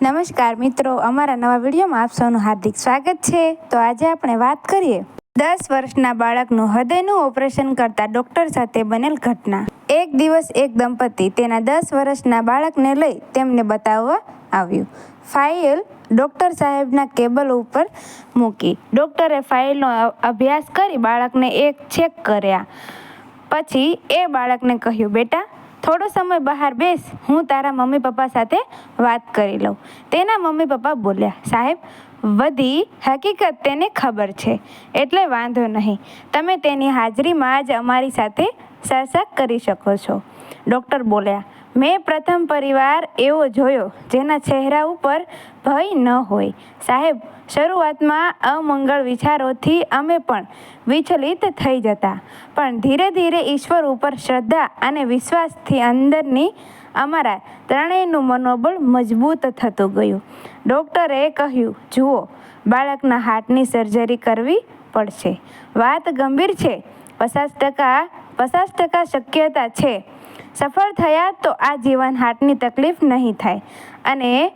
નમસ્કાર મિત્રો, અમારા નવા વિડીયોમાં આપ સૌનું હાર્દિક સ્વાગત છે. તો આજે આપણે વાત કરીએ દસ વર્ષના બાળકનું હૃદયનું ઓપરેશન કરતા ડૉક્ટર સાથે બનેલ ઘટના. એક દિવસ એક દંપતી તેના દસ વર્ષના બાળકને લઈ તેમને બતાવવા આવ્યું. ફાઇલ ડૉક્ટર સાહેબના કેબલ ઉપર મૂકી. ડૉક્ટરે ફાઇલનો અભ્યાસ કરી બાળકને એક ચેક કર્યા. પછી એ બાળકને કહ્યું, બેટા થોડો સમય બહાર બેસ, હું તારા મમ્મી પપ્પા સાથે વાત કરી લઉં. તેના મમ્મી પપ્પા બોલ્યા, સાહેબ વધી હકીકત તેને ખબર છે. એટલે વાંધો નહીં. તમે તેની હાજરીમાં જ અમારી સાથે ચર્ચા કરી શકો છો. ડૉક્ટર બોલ્યા, મેં પ્રથમ પરિવાર એવો જોયો જેના ચહેરા ઉપર ભય ન હોય. સાહેબ, શરૂઆતમાં અમંગળ વિચારોથી અમે પણ વિચલિત થઈ જતા. પણ ધીરે ધીરે ઈશ્વર ઉપર શ્રદ્ધા અને વિશ્વાસથી અંદરની અમારા ત્રણેયનું મનોબળ મજબૂત થતું ગયું. ડૉક્ટરે કહ્યું, જુઓ, બાળકના હાર્ટની સર્જરી કરવી પડશે. વાત ગંભીર છે. પચાસ ટકા પચાસ ટકા શક્યતા છે. સફળ થયા તો આ જીવન હાર્ટની તકલીફ નહીં થાય. અને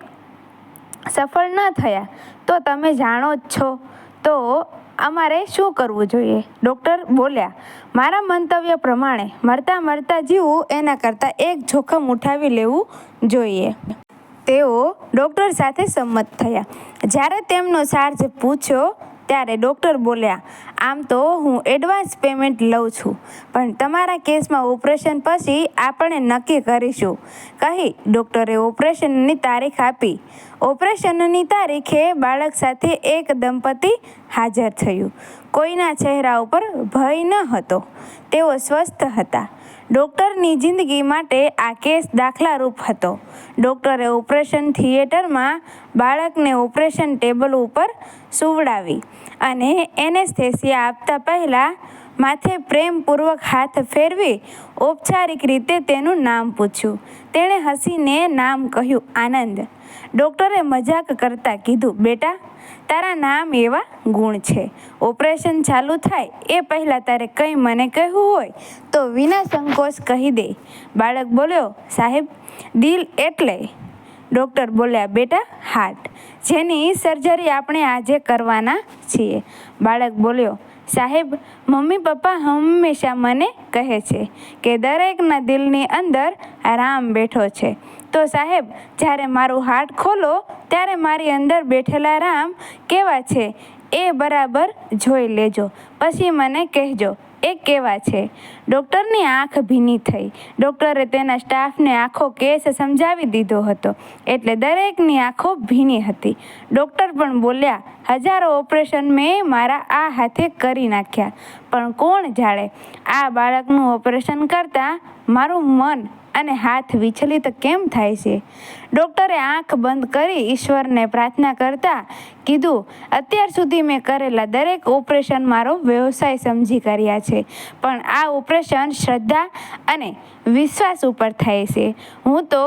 સફળ ન થયા તો તમે જાણો જ છો. તો અમારે શું કરવું જોઈએ? ડૉક્ટર બોલ્યા, મારા મંતવ્ય પ્રમાણે મરતા મરતા જીવવું એના કરતાં એક જોખમ ઉઠાવી લેવું જોઈએ. તેઓ ડૉક્ટર સાથે સંમત થયા. જ્યારે તેમનો ચાર્જ પૂછ્યો ત્યારે ડૉક્ટર બોલ્યા, આમ તો હું એડવાન્સ પેમેન્ટ લઉં છું, પણ તમારા કેસમાં ઓપરેશન પછી આપણે નક્કી કરીશું. કહી ડૉક્ટરે ઓપરેશનની તારીખ આપી. ઓપરેશનની તારીખે બાળક સાથે એક દંપતી હાજર થયું. કોઈના ચહેરા ઉપર ભય ન હતો. તેઓ સ્વસ્થ હતા. ડૉક્ટરની જિંદગી માટે આ કેસ દાખલારૂપ હતો. ડૉક્ટરે ઓપરેશન થિયેટરમાં બાળકને ઓપરેશન ટેબલ ઉપર સુવડાવી અને એનેસ્થેસિયા આપતા પહેલાં માથે પ્રેમપૂર્વક હાથ ફેરવી ઔપચારિક રીતે તેનું નામ પૂછ્યું. તેણે હસીને નામ કહ્યું, આનંદ. ડૉક્ટરે મજાક કરતાં કીધું, બેટા, તારા નામ એવા ગુણ છે. ઓપરેશન ચાલુ થાય, એ પહેલાં તારે કંઈ મને કહેવું હોય તો વિના સંકોચ કહી દે. બાળક બોલ્યો, સાહેબ, દિલ એટલે? ડૉક્ટર બોલ્યા, બેટા હાર્ટ જેની સર્જરી આપણે આજે કરવાના છીએ. બાળક બોલ્યો સાહેબ, મમ્મી પપ્પા હંમેશા મને કહે છે કે દરેકના દિલની અંદર રામ બેઠો છે. તો સાહેબ, જ્યારે મારું હાર્ટ ખોલો, ત્યારે મારી અંદર બેઠેલા રામ કેવા છે એ બરાબર જોઈ લેજો. પછી મને કહેજો એ કેવા છે? ડૉક્ટરની આંખ ભીની થઈ. ડૉક્ટરે તેના સ્ટાફને આખો કેસ સમજાવી દીધો હતો. એટલે દરેકની આંખો ભીની હતી. ડૉક્ટર પણ બોલ્યા, હજારો ઓપરેશન મેં મારા આ હાથે કરી નાખ્યા. પણ કોણ જાણે? આ બાળકનું ઓપરેશન કરતાં મારું મન અને હાથ વિચલિત કેમ થાય છે? ડૉક્ટરે આંખ બંધ કરી ઈશ્વરને પ્રાર્થના કરતા કીધું, અત્યાર સુધી મેં કરેલા દરેક ઓપરેશન મારો વ્યવસાય સમજી કર્યા છે, પણ આ ઓપરેશન શ્રદ્ધા અને વિશ્વાસ ઉપર થાય છે. હું તો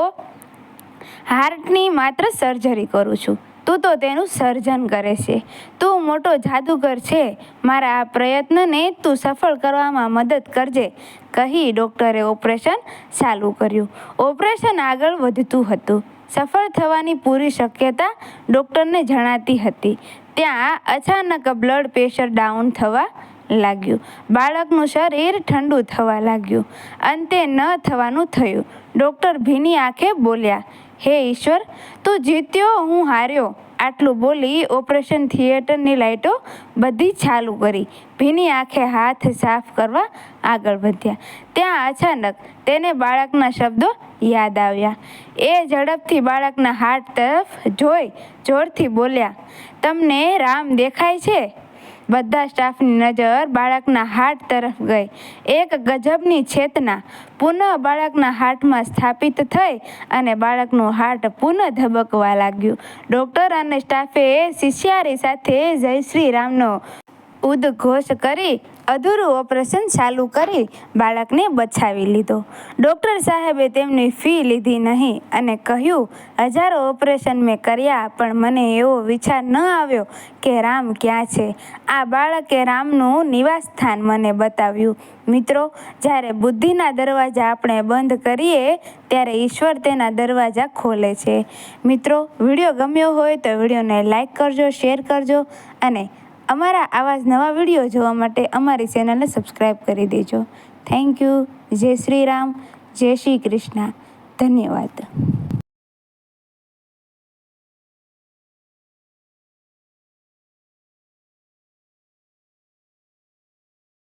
હાર્ટની માત્ર સર્જરી કરું છું. તું તો તેનું સર્જન કરે છે. તું મોટો જાદુગર છે. મારા આ પ્રયત્નને તું સફળ કરવામાં મદદ કરજે. કહી ડૉક્ટરે ઓપરેશન ચાલુ કર્યું. ઓપરેશન આગળ વધતું હતું. સફળ થવાની પૂરી શક્યતા ડૉક્ટરને જણાતી હતી. ત્યાં અચાનક બ્લડ પ્રેશર ડાઉન થવા લાગ્યું. બાળકનું શરીર ઠંડુ થવા લાગ્યું. અંતે ન થવાનું થયું. ડૉક્ટર ભીની આંખે બોલ્યા હે ઈશ્વર, તું જીત્યો, હું હાર્યો. આટલું બોલી ઓપરેશન થિયેટરની લાઇટો બધી ચાલુ કરી. ભીની આંખે હાથ સાફ કરવા આગળ વધ્યા. ત્યાં અચાનક તેને બાળકના શબ્દો યાદ આવ્યા. એ ઝડપથી બાળકના હાથ તરફ જોઈ, જોરથી બોલ્યા, તમને રામ દેખાય છે? બધા સ્ટાફની નજર બાળકના હાર્ટ તરફ ગઈ. એક ગજબની ચેતના પુનઃ બાળકના હાર્ટમાં સ્થાપિત થઈ અને બાળકનું હાર્ટ પુનઃ ધબકવા લાગ્યું. ડૉક્ટર અને સ્ટાફે શિષ્યારી સાથે જય શ્રી રામનો ઉદ્ઘોષ કરી અધૂરું ઓપરેશન ચાલુ કરી બાળકને બચાવી લીધો. ડૉક્ટર સાહેબે તેમની ફી લીધી નહીં અને કહ્યું, હજારો ઓપરેશન મેં કર્યા, પણ મને એવો વિચાર ન આવ્યો કે રામ ક્યાં છે. આ બાળકે રામનું નિવાસ સ્થાન મને બતાવ્યું. મિત્રો, જ્યારે બુદ્ધિના દરવાજા આપણે બંધ કરીએ, ત્યારે ઈશ્વર તેના દરવાજા ખોલે છે. મિત્રો, વીડિયો ગમ્યો હોય તો વિડીયોને લાઈક કરજો, શેર કરજો અને અમારા આવા જ નવા વીડિયો જોવા માટે અમારી ચેનલને સબસ્ક્રાઈબ કરી દેજો. થેન્ક યુ જય શ્રી રામ. જય શ્રી કૃષ્ણ. ધન્યવાદ.